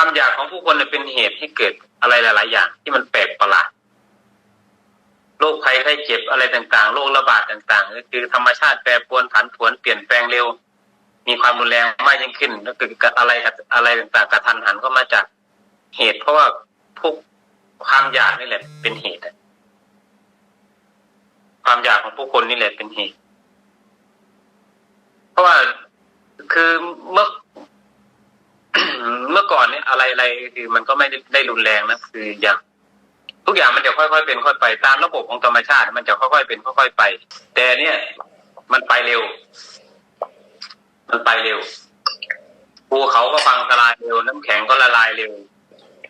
ความอยากของผู้คนเนี่ยเป็นเหตุให้เกิดอะไรหลาย ๆ อย่าง ที่มันแปลกประหลาดโรคภัยไข้เจ็บอะไรต่าง ๆ โรคระบาดต่าง ๆ ก็คือธรรมชาติแปรปรวนผันผวนเปลี่ยนแปลงเร็ว มีความรุนแรงมากยิ่งขึ้นแล้วเกิดอะไรอะไรต่างๆกระทันหันก็มาจากเหตุ เพราะว่าพวกความอยากนี่แหละ เป็นเหตุ ความอยากของผู้คนนี่แหละเป็นเหตุ เพราะว่าคือเมื่อ เมื่อก่อนเนี่ยอะไรอะไรคือมันก็ไม่ได้ได้รุนแรงนะคืออย่าง ทุกอย่างมันจะค่อยๆเป็นค่อยไปตามระบบของธรรมชาติ มันจะค่อยๆเป็นค่อยๆไป แต่เนี่ย มันไปเร็ว มันไปเร็วภูเขาก็พังทลายเร็ว น้ำแข็งก็ละลายเร็ว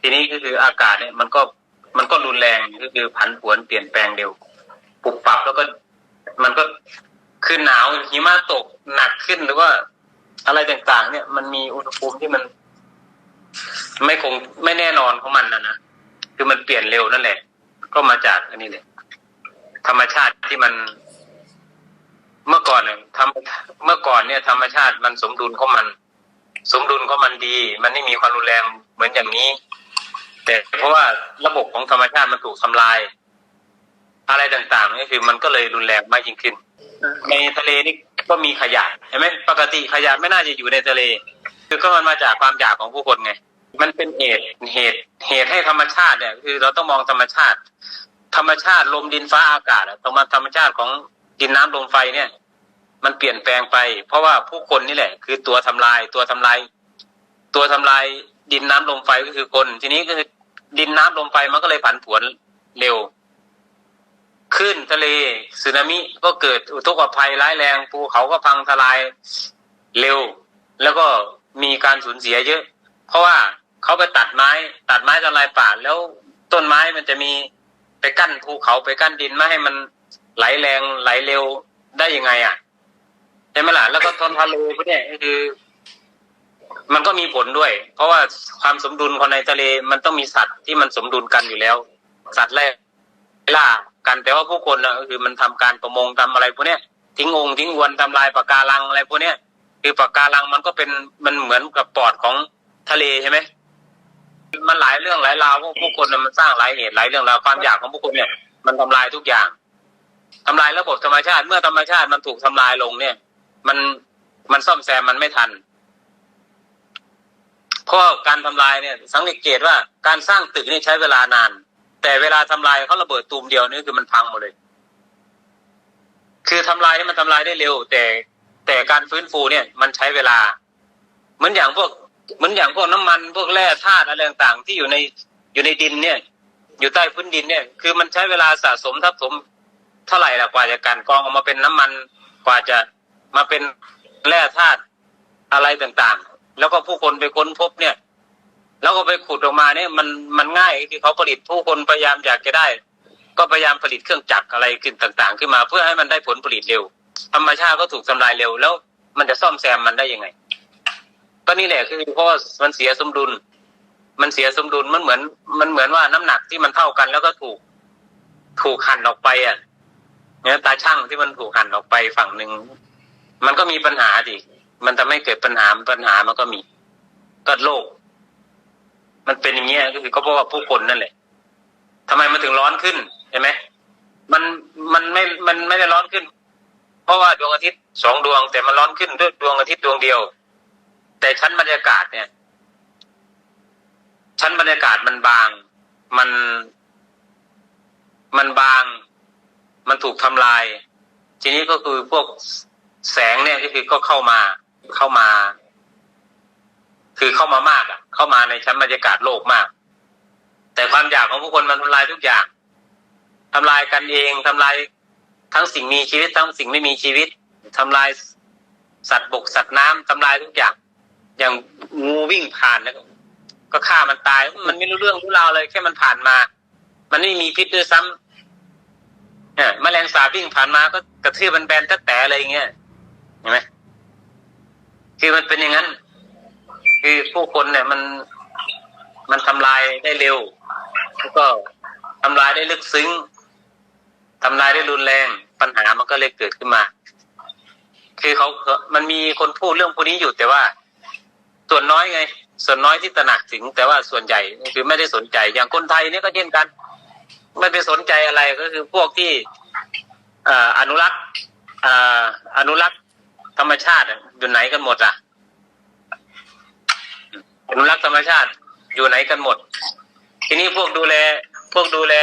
ทีนี้ก็คืออากาศเนี่ย มันก็มันก็รุนแรงก็คือผันผวนเปลี่ยนแปลงเร็วปรับปรับแล้วก็มันก็คือหนาวหิมะตกหนักขึ้นหรือว่าอะไรต่างๆ เนี่ยมันมีอุณหภูมิที่มัน ไม่คงไม่แน่นอนของมันนะนะคือมันเปลี่ยนเร็วนั่นแหละ ก็มาจากอันนี้แหละธรรมชาติที่มัน เมื่อก่อนเนี่ยทำเมื่อก่อนเนี่ย ธรรมชาติมันสมดุลของมัน สมดุลของมันดี มันไม่มีความรุนแรงเหมือนอย่างนี้ แต่เพราะว่าระบบของธรรมชาติมันถูกทำลาย อะไรต่างๆนี่คือ มันก็เลยรุนแรงมากยิ่งขึ้น ในทะเลนี่ก็มีขยะเห็นไหมปกติขยะไม่น่าจะอยู่ในทะเล คือก็มันมาจากความอยากของผู้คนไง มันเป็นเหตุเหตุเหตุให้ธรรมชาติเนี่ย คือเราต้องมองธรรมชาติ ธรรมชาติลมดินฟ้าอากาศอะต้องมาธรรมชาติของดินน้ำลมไฟเนี่ย มันเปลี่ยนแปลงไป เพราะว่าผู้คนนี่แหละ คือตัวทำลายตัวทำลาย ตัวทำลายดินน้ำลมไฟก็คือคน ทีนี้ก็คือดินน้ำลมไฟมันก็เลยผันผวนเร็วขึ้นทะเลสึนามิก็เกิดอุทกภัยร้ายแรงภูเขาก็พังทลายเร็ว แล้วก็ มีการสูญเสียเยอะ เพราะว่าเขาไปตัดไม้ ตัดไม้ทำลายป่า แล้วต้นไม้มันจะมีไปกั้นภูเขาไปกั้นดินไม่ให้มันไหลแรงไหลเร็วได้ยังไง อะใช่ไหมล่ะแล้วก็ทนทะเลพวกนี้ก็คือ มันก็มีผลด้วย เพราะว่าความสมดุลของในทะเลมันต้องมีสัตว์ที่มันสมดุลกันอยู่แล้ว สัตว์แรกล่ากันแต่ว่าผู้คนนะก็คือมันทำการประมงทำอะไรพวกนี้ทิ้งองค์ทิ้งวนทำลายปะการังอะไรพวกนี้ คือปะการังมันก็เป็นมันเหมือนกับปอดของทะเลใช่ไหมมันหลายเรื่องหลายราวพวกผู้คนน่ะมันสร้างหลายเหตุหลายเรื่องราวความอยากของผู้คนเนี่ย มันทำลายทุกอย่างทำลายระบบธรรมชาติ เมื่อธรรมชาติมันถูกทำลายลงเนี่ย มันมันซ่อมแซมมันไม่ทันเพราะการทำลายเนี่ย สังเกตว่าการสร้างตึกนี่ใช้เวลานาน แต่เวลาทำลายเขาระเบิดตูมเดียวนี่คือมันพังหมดเลย คือทำลายนี่มันทำลายได้เร็ว แต่ แต่การฟื้นฟูเนี่ยมันใช้เวลา เหมือนอย่างพวกเหมือนอย่างพวกน้ำมันพวกแร่ธาตุอะไรต่างๆ ที่อยู่ในอยู่ในดินเนี่ย อยู่ใต้พื้นดินเนี่ย คือมันใช้เวลาสะสมทับถมเท่าไหร่ละกว่าจะกลันกรองออกมาเป็นน้ำมันกว่าจะมาเป็นแร่ธาตุอะไรต่างๆ แล้วก็ผู้คนไปค้นพบเนี่ย แล้วก็ไปขุดออกมาเนี่ยมันมันง่ายที่เขาผลิตผู้คนพยายามอยากจะได้ ก็พยายามผลิตเครื่องจักรอะไรขึ้นต่าง ๆ ขึ้นมาเพื่อให้มันได้ผลผลิตเร็ว ธรรมชาติก็ถูกทำลายเร็ว แล้วมันจะซ่อมแซมมันได้ยังไง ก็นี่แหละคือเพราะมันเสียสมดุล มันเสียสมดุลมันเหมือน มันเหมือนว่าน้ำหนักที่มันเท่ากัน แล้วก็ถูก ถูกหั่นออกไปอะเนี่ยตาช่างที่มันถูกหั่นออกไปฝั่งหนึ่งมันก็มีปัญหาดิมันทำให้เกิดปัญหาปัญหามันก็มีก็โลก มันเป็นอย่างเงี้ยก็คือก็เพราะว่าผู้คนนั่นแหละทำไมมันถึงร้อนขึ้นเห็นไหมมันมันไม่มันไม่ได้ร้อนขึ้น เพราะว่าดวงอาทิตย์สองดวง แต่มันร้อนขึ้นด้วยดวงอาทิตย์ดวงเดียว แต่ชั้นบรรยากาศเนี่ย ชั้นบรรยากาศมันบาง มันมันบาง มันถูกทำลาย ทีนี้ก็คือพวกแสงเนี่ยก็คือก็เข้ามาเข้ามา คือเข้ามามากอะ เข้ามาในชั้นบรรยากาศโลกมาก แต่ความอยากของผู้คนมันทำลายทุกอย่างทำลายกันเองทำลาย ทั้งสิ่งมีชีวิตทั้งสิ่งไม่มีชีวิตทำลายสัตว์บกสัตว์น้ำทำลายทุกอย่าง อย่างงูวิ่งผ่านแล้วก็ฆ่ามันตาย มันไม่รู้เรื่องรู้ราวเลย แค่มันผ่านมา มันไม่มีพิษด้วยซ้ำเนี่ยแมลงสาบวิ่งผ่านมาก็กระทืบมันแบนตะแต่อะไรอย่างเงี้ยเห็นไหมคือมันเป็นอย่างนั้น คือผู้คนเนี่ยมันมันทำลายได้เร็ว แล้วก็ทำลายได้ลึกซึ้ง ทำลายได้รุนแรงปัญหามันก็เลยเกิดขึ้นมา คือเขามันมีคนพูดเรื่องพวกนี้อยู่แต่ว่า ส่วนน้อยไง ส่วนน้อยที่ตระหนักถึง แต่ว่าส่วนใหญ่คือไม่ได้สนใจ อย่างคนไทยเนี่ยก็เช่นกัน ไม่ไปสนใจอะไรก็คือพวกที่อนุรักษ์อนุรักษ์ธรรมชาติอะอยู่ไหนกันหมดอะอนุรักษ์ธรรมชาติอยู่ไหนกันหมด ทีนี้พวกดูแล พวกดูแล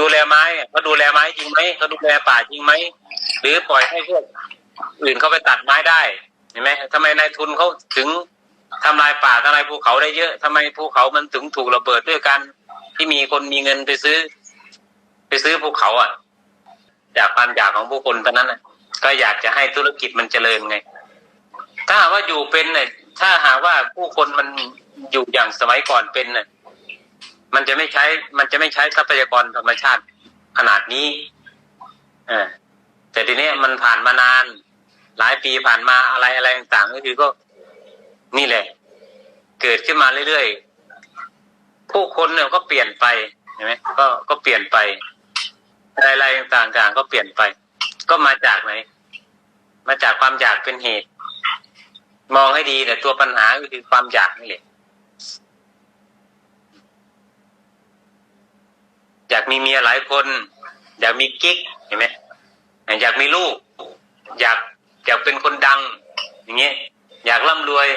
ดูแลไม้เขาดูแลไม้จริงไหมเขาดูแลป่าจริงไหมหรือปล่อยให้พวกอื่นเขาไปตัดไม้ได้เห็นไหมทำไมนายทุนเขาถึงทำลายป่าทำลายภูเขาได้เยอะทำไมภูเขามันถึงถูกระเบิดด้วยกัน ที่มีคนมีเงินไปซื้อ ไปซื้อภูเขาอะ จากความอยากของผู้คนตอนนั้นก็อยากจะให้ธุรกิจมันเจริญไง ถ้าหากว่าอยู่เป็นเนี่ยถ้าหากว่าผู้คนมันอยู่อย่างสมัยก่อนเป็นเนี่ย มันจะไม่ใช้ มันจะไม่ใช้ทรัพยากรธรรมชาติขนาดนี้เออแต่ทีนี้มันผ่านมานาน หลายปีผ่านมาอะไรอะไรต่างๆก็คือก็ นี่แหละ เกิดขึ้นมาเรื่อยๆผู้คนเนี่ยก็เปลี่ยนไปเห็นไหมก็ก็เปลี่ยนไปอะไรๆต่างๆก็เปลี่ยนไป ก็มาจากไหนมาจากความอยากเป็นเหตุ มองให้ดีแต่ตัวปัญหาก็คือความอยากนี่แหละ อยากมีเมียหลายคน อยากมีกิ๊กเห็นไหมอยากมีลูก อยากอยากเป็นคนดัง อย่างเงี้ยอยากร่ำรวย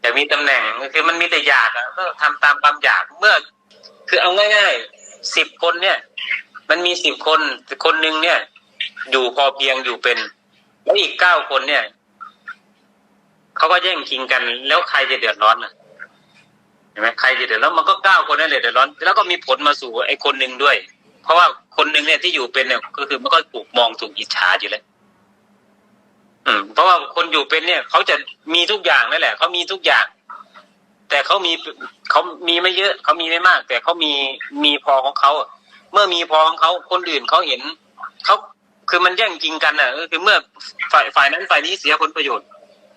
อยากมีตำแหน่งคือมันมีแต่อยากอะก็ทำตามความอยากเมื่อ คือเอาง่ายๆสิบคนเนี่ย มันมีสิบคนคนหนึ่งเนี่ย อยู่พอเพียงอยู่เป็น แล้วอีกเก้าคนเนี่ยเขาก็แย่งชิงกัน แล้วใครจะเดือดร้อนอะ ห็นไหมใครจะเดือดร้อนมันก็เก้าคนนั่นแหละเดือดร้อนแล้วก็มีผลมาสู่ไอ้คนหนึ่งด้วย เพราะว่าคนหนึ่งเนี่ยที่อยู่เป็นเนี่ยก็คือมันก็ถูกมองถูกอิจฉาอยู่แล้วอืม เพราะว่าคนอยู่เป็นเนี่ยเขาจะมีทุกอย่างนั่นแหละเขามีทุกอย่าง แต่เขามีเขามีไม่เยอะเขามีไม่มาก แต่เขามีมีพอของเขาเมื่อมีพอของเขาคนอื่นเขาเห็นเขาคือมันแย่งจริงกันอะก็คือเมื่อฝ่ายฝ่ายนั้นฝ่ายนี้เสียผลประโยชน์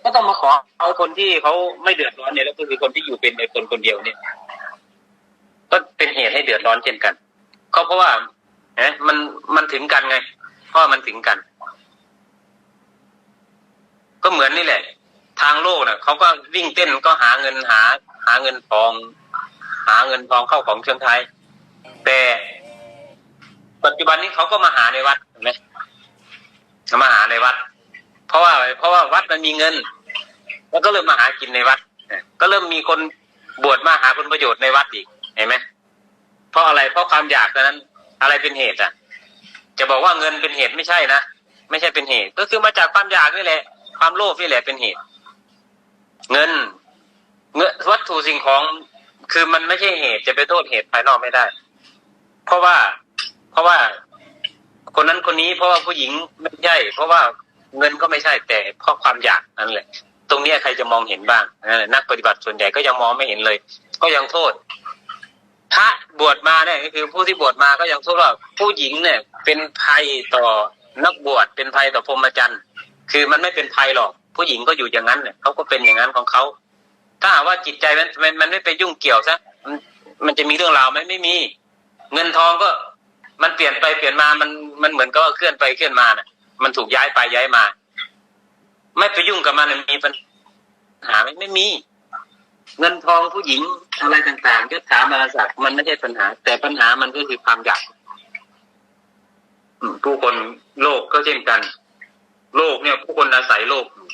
ก็ต้องมาขอเอาคนที่เขาไม่เดือดร้อนเนี่ยแล้วก็คือคนที่อยู่เป็นในคนคนเดียวเนี่ย ก็เป็นเหตุให้เดือดร้อนเช่นกันก็เพราะว่าเนะมันมันถึงกันไงเพราะมันถึงกัน ก็เหมือนนี่แหละ ทางโลกน่ะเขาก็วิ่งเต้นก็หาเงินหา หาเงินทอง หาเงินทองเข้าของเชิงไทย แต่ปัจจุบันนี้เขาก็มาหาในวัดเห็นไหมมาหาในวัด เพราะว่าเพราะว่าวัดมันมีเงิน แล้วก็เริ่มมาหากินในวัดก็เริ่มมีคนบวชมาหาผลประโยชน์ในวัดอีกเห็นไหมเพราะอะไรเพราะความอยากนนั้น อะไรเป็นเหตุอะ จะบอกว่าเงินเป็นเหตุไม่ใช่นะไม่ใช่เป็นเหตุ ก็คือมาจากความอยากนี่แหละ ความโลภนี่แหละเป็นเหตุ เงิน เงินวัตถุสิ่งของคือมันไม่ใช่เหตุจะไปโทษเหตุภายนอกไม่ได้ เพราะว่า เพราะว่า คนนั้นคนนี้เพราะว่าผู้หญิงไม่ใช่ เพราะว่า เงินก็ไม่ใช่แต่เพราะความอยากนั่นแหละ ตรงนี้ใครจะมองเห็นบ้างนักปฏิบัติส่วนใหญ่ก็ยังมองไม่เห็นเลย ก็ยังโทษพระบวชมาเนี่ยก็คือผู้ที่บวชมาก็ยังโทษว่าผู้หญิงเนี่ย เป็นภัยต่อนักบวชเป็นภัยต่อพรหมจรรย์คือมันไม่เป็นภัยหรอก ผู้หญิงก็อยู่อย่างนั้นเนี่ยเขาก็เป็นอย่างนั้นของเขาถ้าหากว่าจิตใจมันมันมันไม่ไปยุ่งเกี่ยวซะมันจะมีเรื่องราวไหมไม่มี เงินทองก็ มันเปลี่ยนไปเปลี่ยนมามันมันเหมือนกับว่าเคลื่อนไปเคลื่อนมาน่ะ มันถูกย้ายไปย้ายมา ไม่ไปยุ่งกับมันมีปัญหาไหมไม่มี เงินทองผู้หญิงอะไรต่างๆยศถาบรรดาศักดิ์มันไม่ใช่ปัญหา แต่ปัญหามันก็คือความอยากผู้คนโลกก็เช่นกัน โลกเนี่ย ผู้คนอาศัยโลกอยู่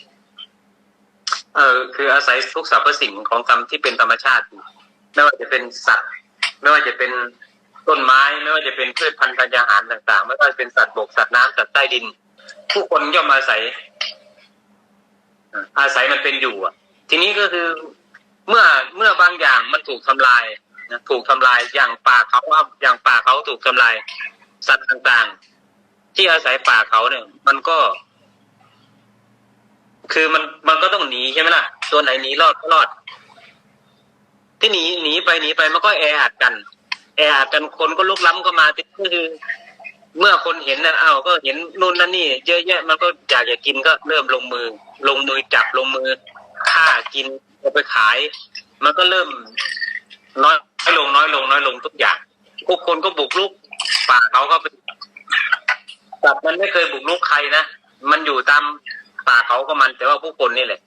เออคืออาศัยทุกสรรพสิ่งของธรรมที่เป็นธรรมชาติไม่ว่าจะเป็นสัตว์ ไม่ว่าจะเป็นต้นไม้ ไม่ว่าจะเป็นพืชพันธุ์ธัญญาหารต่างๆ ไม่ว่าจะเป็นสัตว์บกสัตว์น้ำสัตว์ใต้ดิน ผู้คนย่อมอาศัย อาศัยมันเป็นอยู่อะ ทีนี้ก็คือเมื่อเมื่อบางอย่างมันถูกทำลายนะถูกทำลายอย่างป่าเขาอย่างป่าเขาถูกทำลาย สัตว์ต่างๆ ที่อาศัยป่าเขาเนี่ย มันก็ คือมันมันก็ต้องหนีใช่ไหมล่ะตัวไหนหนีรอดก็รอด ที่หนีหนีไปหนีไปมันก็แออัดกัน แออัดกันคนก็ลุกล้ำก็มาก็คือ เมื่อคนเห็นนะเอ้าก็เห็นนู่นนั่นนี่ เยอะแยะมันก็อยากจะกินก็เริ่มลงมือ ลงมือจับลงมือฆ่ากินเอาไปขาย มันก็เริ่มน้อยลงน้อยลงน้อยลงทุกอย่างพวกคนก็บุกลุกป่าเขาก็ไปสัตว์มันไม่เคยบุกลุกใครนะมันอยู่ตามป่าเขาก็มัน แต่ว่าผู้คนนี่แหละ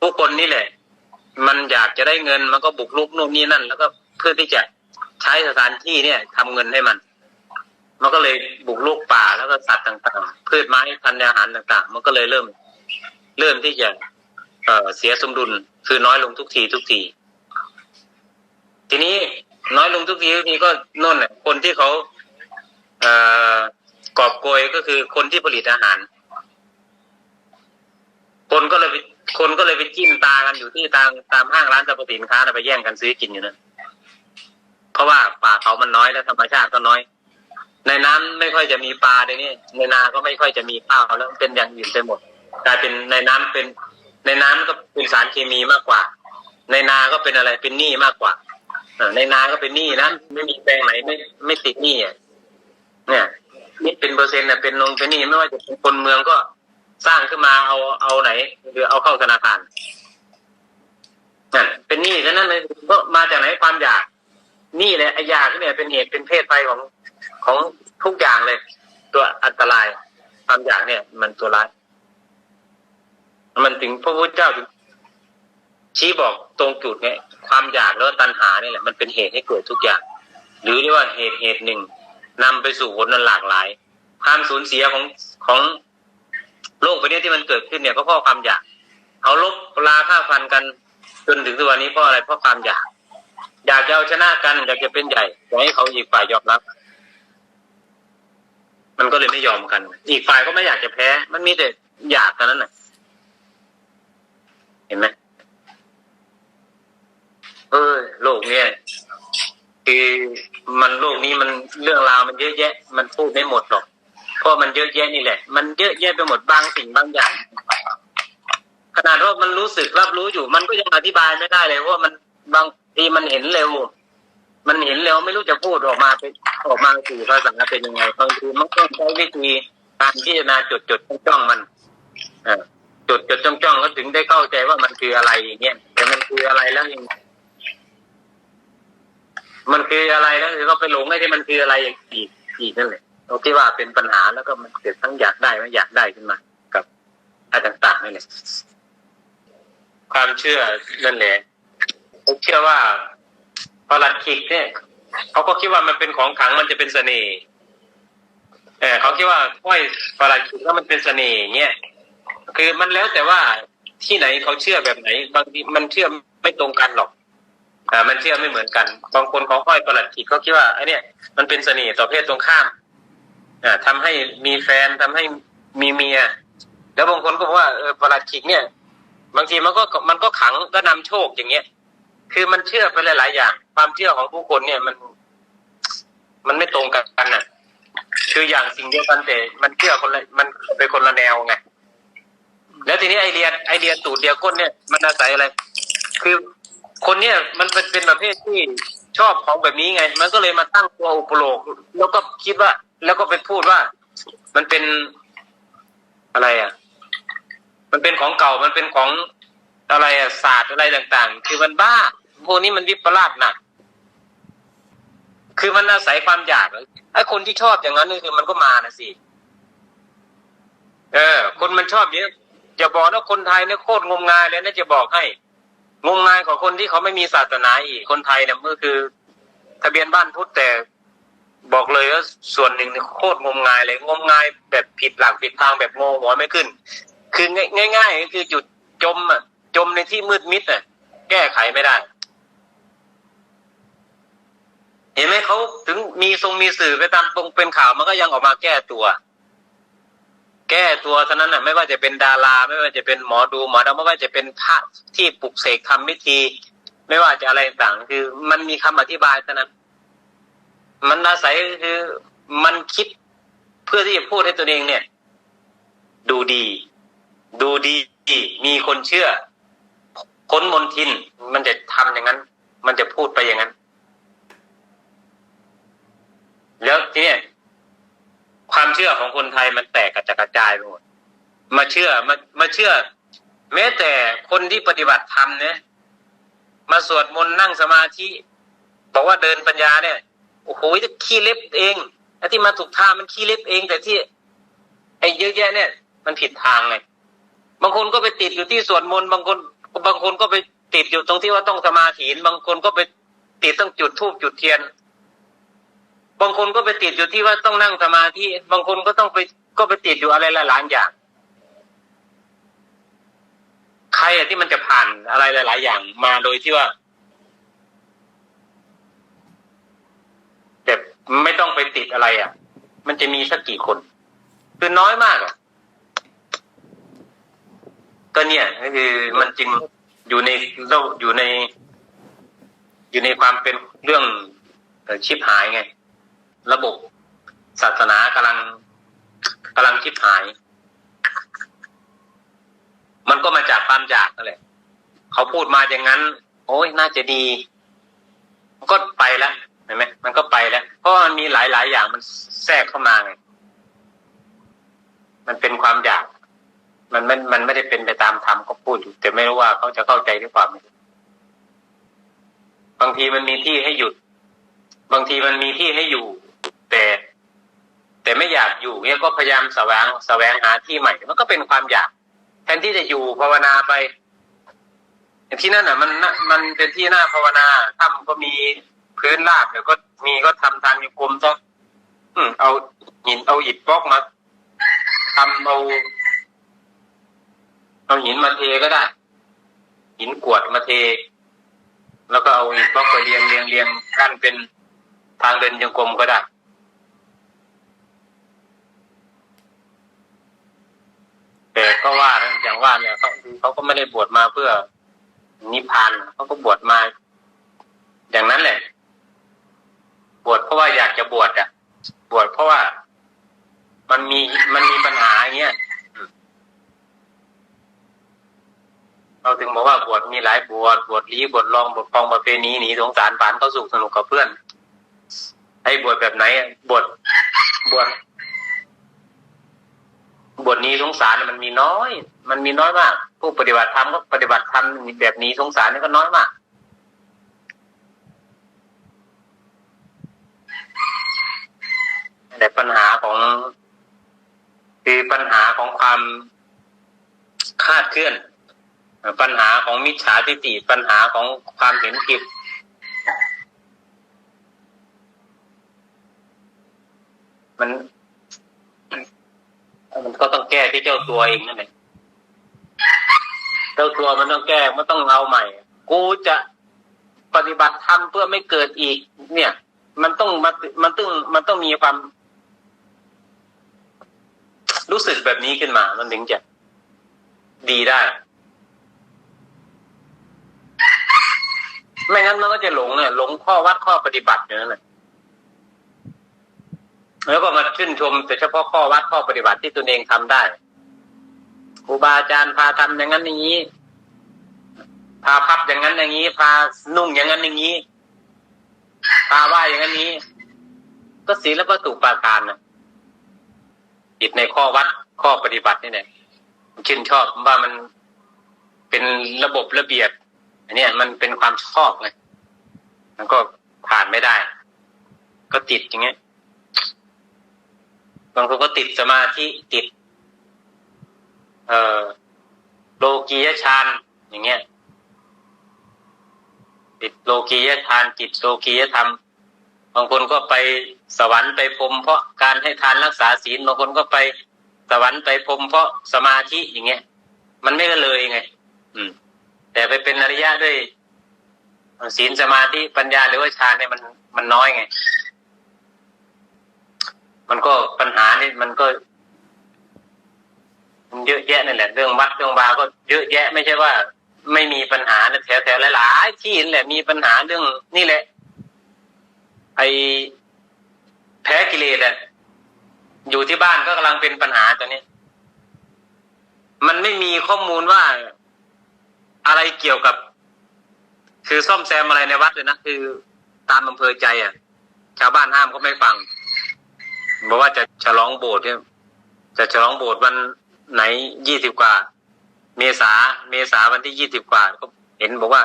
ผู้คนนี่แหละ มันอยากจะได้เงินมันก็บุกรุกนู่นนี่นั่น แล้วก็เพื่อที่จะใช้สถานที่เนี่ยทำเงินให้มัน มันก็เลยบุกรุกป่าแล้วก็สัตว์ต่างๆ พืชไม้พันธุ์อาหารต่างๆ มันก็เลยเริ่ม เริ่มที่จะเออเสียสมดุลคือน้อยลงทุกทีทุกที ทีนี้น้อยลงทุกทีทุกทีก็น่นแหละคนที่เขาเออกอบโกยก็คือคนที่ผลิตอาหาร คนก็เลยไปคนก็เลยไปจิ้มตากันอยู่ที่ตามตามห้างร้านสรรพสินค้าไปแย่งกันซื้อกินอยู่นั่นเพราะว่าป่าเขามันน้อยแล้วธรรมชาติก็น้อย ในน้ำไม่ค่อยจะมีปลาในนี้ในนาก็ไม่ค่อยจะมีข้าวแล้วเป็นอย่างอื่นไปหมดกลายเป็นในน้ำเป็นในน้ำก็เป็นสารเคมีมากกว่า ในนาก็เป็นอะไรเป็นหนี้มากกว่าอในนาก็เป็นหนี้นะไม่มีแปลงไหนไม่ไม่ติดหนี้อะเนี่ยนี่เป็นเปอร์เซ็นต์เนี่ยเป็นลงเป็นหนี้ไม่ว่าจะเป็นคนเมืองก็สร้างขึ้นมาเอาเอาไหน หรือเอาเข้าธนาคารนั่นเป็นหนี้ฉะนั้นเลยก็มาจากไหนความอยาก นี้เลยไอ้อยากเนี่ยเป็นเหตุเป็นเพศภัยของของทุกอย่างเลย ตัวอันตรายความอยากเนี่ย มันตัวร้าย มันถึงพระพุทธเจ้าถึงชี้บอกตรงจุดไงความอยากแล้วตัณหาเนี่ยแหละมันเป็นเหตุให้เกิดทุกอย่าง หรือเรียกว่าเหตุเหตุหนึ่งนำไปสู่ผลนั้นหลากหลาย ความสูญเสียของของโลกใบนี้ที่มันเกิดขึ้นเนี่ยก็เพราะความอยาก เอาลบลาฆ่าฟันกันจนถึงทุกวันนี้เพราะอะไรเพราะความอยาก อยากจะเอาชนะกัน อยากจะเป็นใหญ่อยากให้เขาอีกฝ่ายยอมรับ มันก็เลยไม่ยอมกัน อีกฝ่ายก็ไม่อยากจะแพ้ มันมีแต่อยากกันนั้นน่ะ เห็นไหมเออโลกเนี่ยคือมันโลกนี้มันเรื่องราวมันเยอะแยะ มันพูดไม่หมดหรอก เพราะมันเยอะแยะนี่แหละ มันเยอะแยะไปหมดบางสิ่งบางอย่าง ขนาดว่ามันรู้สึกรับรู้อยู่ มันก็ยังอธิบายไม่ได้เลยว่ามันบาง ทีมันเห็นเร็ว มันเห็นเร็วไม่รู้จะพูดออกมาเป็นออกมาสื่อภาษาเป็นยังไงบางทีมันต้องใช้วิธีการพิจารณาจุดจุดจ้องมันอ่าจดจดจ้องจ้องๆก็ถึงได้เข้าใจว่ามันคืออะไรอย่างเงี้ยแต่มันคืออะไรแล้วยังมันคืออะไรแล้วคือก็ไปหลงไอ้ที่มันคืออะไรอีกอีกนั่นแหละตรงที่ว่าเป็นปัญหาแล้วก็มันเกิดทั้งอยากได้ไม่อยากได้ขึ้นมา กับอะไรต่างๆนั่นแหละความเชื่อนั่นแหละ ผมเชื่อว่าประหลัดขิกเนี่ยเขาก็คิดว่ามันเป็นของขลังมันจะเป็นเสน่ห์เออเขาคิดว่าห้อยประหลัดขิกแล้วมันเป็นเสน่ห์เงี้ยคือมันแล้วแต่ว่าที่ไหนเขาเชื่อแบบไหน บางทีมันเชื่อไม่ตรงกันหรอก อ่า มันเชื่อไม่เหมือนกัน บางคนเขาห้อยประหลัดขิกเขาคิดว่าไอ้นี่ยมันเป็นเสน่ห์ต่อเพศตรงข้าม อ่าทำให้มีแฟนทำให้มีเมีย แล้วบางคนก็บอกว่าเออประหลัดขิกเนี่ย บางทีมันก็มันก็ขังก็นำโชคอย่างเงี้ย คือมันเชื่อไปหลาย ๆ อย่าง ความเชื่อของผู้คนเนี่ยมัน มันไม่ตรงกันน่ะ คืออย่างสิ่งเดียวกันแต่มันเชื่อคนละมันเป็นคนละแนวไงแล้วทีนี้ไอเดียไอเดียตูดเดียวก้นเนี่ยมันอาศัยอะไร คือคนเนี่ยมันเป็นเป็นประเภทที่ชอบของแบบนี้ไง มันก็เลยมาตั้งตัวอุปโลกแล้วก็คิดว่า แล้วก็ไปพูดว่า มันเป็นอะไรอะ มันเป็นของเก่ามันเป็นของอะไรอะศาสตร์อะไรต่าง ๆ คือมันบ้า พวกนี้มันวิปลาสหนัก คือมันอาศัยความอยากไอ้คนที่ชอบอย่างนั้นนี่คือมันก็มานะสิ เออ คนมันชอบเยอะอย่าบอกว่าคนไทยเนี่ยโคตรงมงายเลยนะจะบอกให้ งมงายกว่าคนที่เขาไม่มีศาสนาอีกคนไทยเนี่ยมันคือ ทะเบียนบ้านพุทธแต่บอกเลยว่าส่วนหนึ่งเนี่ยโคตรงมงายเลย งมงายแบบผิดหลักผิดทางแบบโงหัวไม่ขึ้น คือง่ายๆก็คือจุดจมอะ จมในที่มืดมิดอะ แก้ไขไม่ได้ เห็นไหมเขาถึงมีทรงมีสื่อไปตามตรงเป็นข่าวมันก็ยังออกมาแก้ตัว แก้ตัวเท่านั้นน่ะ ไม่ว่าจะเป็นดารา ไม่ว่าจะเป็นหมอดูหมอดำไม่ว่าจะเป็นพระที่ปลุกเสกทำพิธี ไม่ว่าจะอะไรต่างคือ มันมีคำอธิบายเท่านั้น มันอาศัยคือมันคิดเพื่อที่จะพูดให้ตัวเองเนี่ย ดูดี ดูดี มีคนเชื่อค้นมนทิน มันจะทำอย่างนั้น มันจะพูดไปอย่างนั้น แล้วทีเนี้ยความเชื่อของคนไทยมันแตกกระจัดกระจายไปหมดมาเชื่อมามาเชื่อ แม้แต่คนที่ปฏิบัติธรรมเนี่ยมาสวดมนต์นั่งสมาธิบอกว่าเดินปัญญาเนี่ยโอ้โหจะขี้เล็บเองไอ้ที่มาถูกทางมันขี้เล็บเอง แต่ที่ไอ้เยอะแยะเนี่ย มันผิดทางไงบางคนก็ไปติดอยู่ที่สวดมนต์บางคนบางคนก็ไปติดอยู่ตรงที่ว่าต้องสมาธิบางคนก็ไปติดต้องจุดธูปจุดเทียน บางคนก็ไปติดอยู่ที่ว่าต้องนั่งสมาธิบางคนก็ต้องไปก็ไปติดอยู่อะไรหลายๆอย่าง ใครอะที่มันจะผ่านอะไรหลาย ๆ อย่าง มาโดยที่ว่าแบบไม่ต้องไปติดอะไรอะ มันจะมีสักกี่คน คือน้อยมากอะ ก็เนี่ยคือมันจริงอยู่ในเราอยู่ใน อยู่ในความเป็นเรื่องชิบหายไง ระบบศาสนากำลังกำลังชิบหาย มันก็มาจากความอยากนั่นแหละ เขาพูดมาอย่างนั้น โอ้ยน่าจะดีมันก็ไปแล้วเห็นไหมมันก็ไปแล้ว เพราะมันมีหลาย ๆ อย่างมันแทรกเข้ามาไงมันเป็นความอยาก มันมันมันไม่ได้เป็นไปตามธรรมเขาพูดอยู่แต่ไม่รู้ว่าเขาจะเข้าใจหรือเปล่าบางทีมันมีที่ให้หยุด บางทีมันมีที่ให้อยู่ แต่ไม่อยากอยู่เนี่ยก็พยายามแสวงแสวงหาที่ใหม่ มันก็เป็นความอยาก แทนที่จะอยู่ภาวนาไปที่นั่นอะ มันมันเป็นที่น่าภาวนาถ้ำก็มีพื้นราบเดี๋ยวก็มีก็ทำทางโยกลมซะอืมเอาหินเอาอิฐบล็อกมาทำเอาเอาหินมาเทก็ได้ หินกวดมาเท แล้วก็เอาอิฐบล็อกไปเรียงเรียงเรียงกั้นเป็นทางเดินยังกลมก็ได้ แต่ก็ว่าอย่างว่าเนี่ยเขาเขาก็ไม่ได้บวชมาเพื่อนิพพานเขาก็บวชมา อย่างนั้นแหละ บวชเพราะว่าอยากจะบวชอะ บวชเพราะว่ามันมีมันมีปัญหาอย่างเงี้ยเราถึงบอกว่าบวชมีหลายบวชบวชลี้บวชรองบวชปองประเพณีหนีสงสารผ่านเข้าสุขสนุกกับเพื่อนให้บวชแบบไหนอะบวชบวช บทนี้สงสารมันมีน้อย มันมีน้อยมาก ผู้ปฏิบัติธรรมก็ปฏิบัติธรรมแบบนี้สงสารนี่ก็น้อยมาก แต่ปัญหาของคือปัญหาของความคาดเคลื่อน ปัญหาของมิจฉาทิฏฐิปัญหาของความเห็นผิดมัน ที่เจ้าตัวเองนั่นแหละเจ้าตัวมันต้องแก้มันต้องเอาใหม่ กูจะปฏิบัติธรรมเพื่อไม่เกิดอีก เนี่ย มันต้องมันมันต้องมันต้องมีความ รู้สึกแบบนี้ขึ้นมา มันถึงจะดีได้ ไม่งั้นมันก็จะหลงเนี่ยหลงข้อวัดข้อปฏิบัติอย่างนั้นแหละแล้วก็มาชื่นชมแต่เฉพาะข้อวัดข้อปฏิบัติที่ตนเองทำได้ ครูบาอาจารย์พาทำอย่างนั้นอย่างนี้ พาพับอย่างนั้นอย่างนี้ พานุ่งอย่างนั้นอย่างนี้ พาไหว่าอย่างนั้นนี้ ก็ศีลและประตูปาการนะติดในข้อวัดข้อปฏิบัตินี่แหละชื่นชอบว่ามันเป็นระบบระเบียบ อันนี้มันเป็นความชอบไงมันก็ผ่านไม่ได้ ก็ติดอย่างเงี้ยบางคนก็ติดสมาธิติด เออโลกียฌานอย่างเงี้ยติดโลกียฌานจิตโลกียธรรม บางคนก็ไปสวรรค์ไปพรมเพราะการให้ทานรักษาศีลบางคนก็ไปสวรรค์ไปพรมเพราะสมาธิอย่างเงี้ย มันไม่ก็เลยไง อืม แต่ไปเป็นอริยะด้วยศีลสมาธิปัญญาหรือว่าฌานเนี่ยมันมันน้อยไง มันก็ปัญหานี่มันก็ เยอะแยะนั่นแหละเรื่องวัดเรื่องบาร์ก็เยอะแยะ ไม่ใช่ว่า ไม่มีปัญหาแถวแถวหลายๆที่นั่นแหละมีปัญหาเรื่องนี่แหละไอแพ้กิเลสอะอยู่ที่บ้านก็กำลังเป็นปัญหาตัวนี้ มันไม่มีข้อมูลว่าอะไรเกี่ยวกับ คือซ่อมแซมอะไรในวัดเลยนะคือตามอำเภอใจอะ ชาวบ้านห้ามก็ไม่ฟังบอกว่าจะฉลองโบสถ์เนี่ยจะฉลองโบสถ์วัน ไหนยี่สิบกว่า เมษาเมษาวันที่ยี่สิบกว่าก็เห็นบอกว่า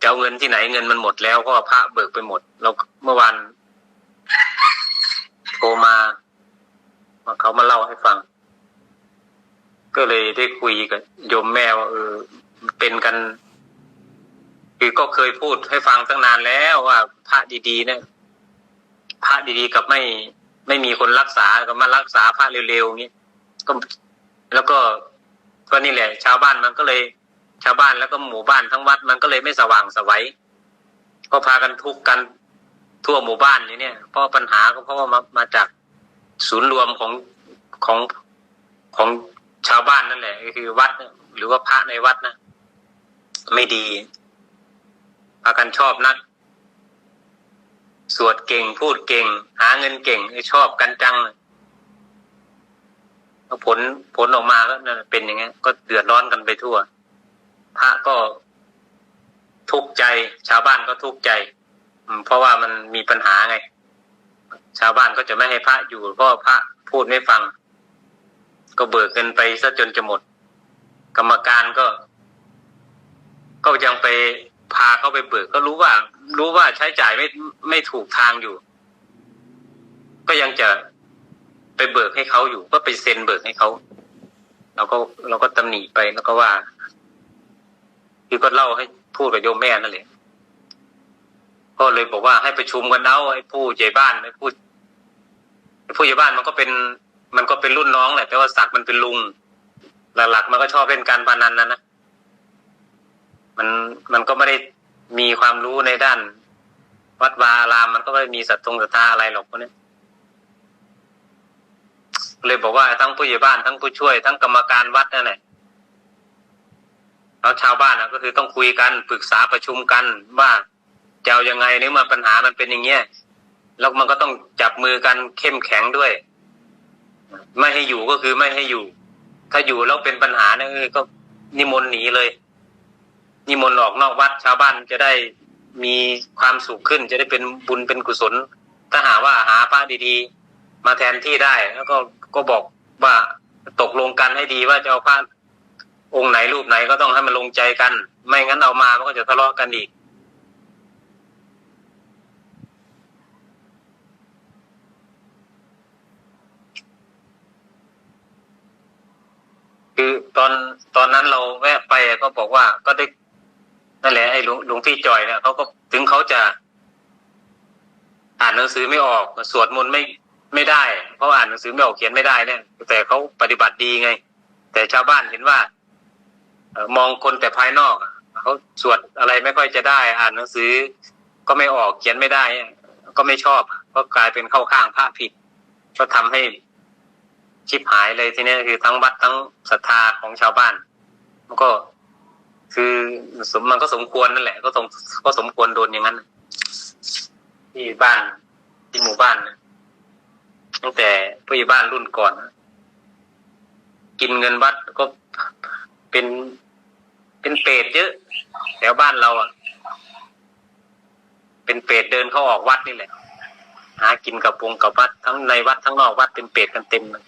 จะเอาเงินที่ไหนเงินมันหมดแล้วเพราะว่าพระเบิกไปหมดเราเมื่อวานโทรมาเขามาเล่าให้ฟัง ก็เลยได้คุยกับโยมแม่ว่าเออเป็นกันคือก็เคยพูดให้ฟังตั้งนานแล้วว่า พระดีๆเนี่ยพระดีๆกับไม่ไม่มีคนรักษาก็มารักษาพระเร็วๆอย่างนี้ ก็แล้วก็ก็นี่แหละ ชาวบ้านมันก็เลย ชาวบ้านแล้วก็หมู่บ้านทั้งวัดมันก็เลยไม่สว่างสวัยก็พากันทุกข์กันทั่วหมู่บ้านอย่เนี้ยเพราะปัญหาก็เพราะว่ามามาจากศูนย์รวมของของของชาวบ้านนั่นแหละก็คือวัดหรือว่าพระในวัดนะไม่ดีพากันชอบนัก สวดเก่งพูดเก่ง หาเงินเก่งชอบกันจังเลย ผลผลออกมาก็เป็นอย่างเงี้ย ก็เดือดร้อนกันไปทั่ว พระก็ทุกข์ใจ ชาวบ้านก็ทุกข์ใจเพราะว่ามันมีปัญหาไง ชาวบ้านก็จะไม่ให้พระอยู่เพราะพระพูดไม่ฟัง ก็เบิกเงินไปซะจนจะหมด กรรมการก็ ก็ยังไปพาเขาไปเบิกก็รู้ว่า รู้ว่าใช้จ่ายไม่ไม่ถูกทางอยู่ ก็ยังจะ ไปเบิกให้เขาอยู่ ก็ไปเซ็นเบิกให้เขาเราก็เราก็ตำหนิไปแล้วก็ว่าคือก็เล่าให้พูดกับโยมแม่นั่นแหละก็เลยบอกว่าให้ประชุมกันเอาไอ้ผู้ใหญ่บ้านไอ้ผู้ไอ้ผู้ใหญ่บ้านมันก็เป็น มันก็เป็นรุ่นน้องแหละแต่ว่าศักดิ์มันเป็นลุง หลักๆมันก็ชอบเล่นการพนันนะนะมันมันก็ไม่ได้มีความรู้ในด้าน วัดวาอารามมันก็ไม่มีสัตว์ตรงศรัทธาอะไรหรอกพวกนี้ เลยบอกว่าทั้งผู้ใหญ่บ้านทั้งผู้ช่วย ทั้งกรรมการวัดนั่นแหละแล้วชาวบ้านนะก็คือต้องคุยกันปรึกษาประชุมกันว่าจะเอายังไงเนี่มาปัญหามันเป็นอย่างเงี้ยแล้วมันก็ต้องจับมือกันเข้มแข็งด้วย ไม่ให้อยู่ก็คือไม่ให้อยู่ ถ้าอยู่แล้วเป็นปัญหาเนี่ยก็นิมนต์หนีเลย นิมนต์ออกนอกวัด ชาวบ้านจะได้มีความสุขขึ้น จะได้เป็นบุญเป็นกุศล ถ้าหาว่าหาพระดีๆ มาแทนที่ได้ แล้วก็ก็บอกว่าตกลงกันให้ดีว่าจะเอาพระองค์ไหนรูปไหนก็ต้องให้มันลงใจกัน ไม่งั้นเอามามันก็จะทะเลาะกันอีกคือตอนตอนนั้นเราแวะไปก็บอกว่าก็ได้นั่นแหละไอ้หลวงหลวงพี่จอยเนี่ยเขาก็ถึงเขาจะ อ่านหนังสือไม่ออกสวดมนต์ไม่ ไม่ได้เพราะอ่านหนังสือไม่ออกเขียนไม่ได้เนี่ย แต่เขาปฏิบัติดีไง แต่ชาวบ้านเห็นว่าเอมองคนแต่ภายนอกเขาสวดอะไรไม่ค่อยจะได้ อ่านหนังสือ ก็ไม่ออกเขียนไม่ได้ ก็ไม่ชอบ ก็กลายเป็นเข้าข้างพระผิด ก็ทำให้ชิบหายเลยทีนี้คือทั้งวัดทั้งศรัทธาของชาวบ้านมันก็คือสมมันก็สมควรนั่นแหละ ก็สมก็สมควรโดนอย่างนั้นที่บ้านที่หมู่บ้านนะ ตั้งแต่ผู้ใหญ่บ้านรุ่นก่อน กินเงินวัดก็เป็นเป็นเปรตเยอะแถวบ้านเราอะ เป็นเปรตเดินเข้าออกวัดนี่แหละ หากินกับวงกับวัดทั้งในวัดทั้งนอกวัดเป็นเปรตกันเต็มเลย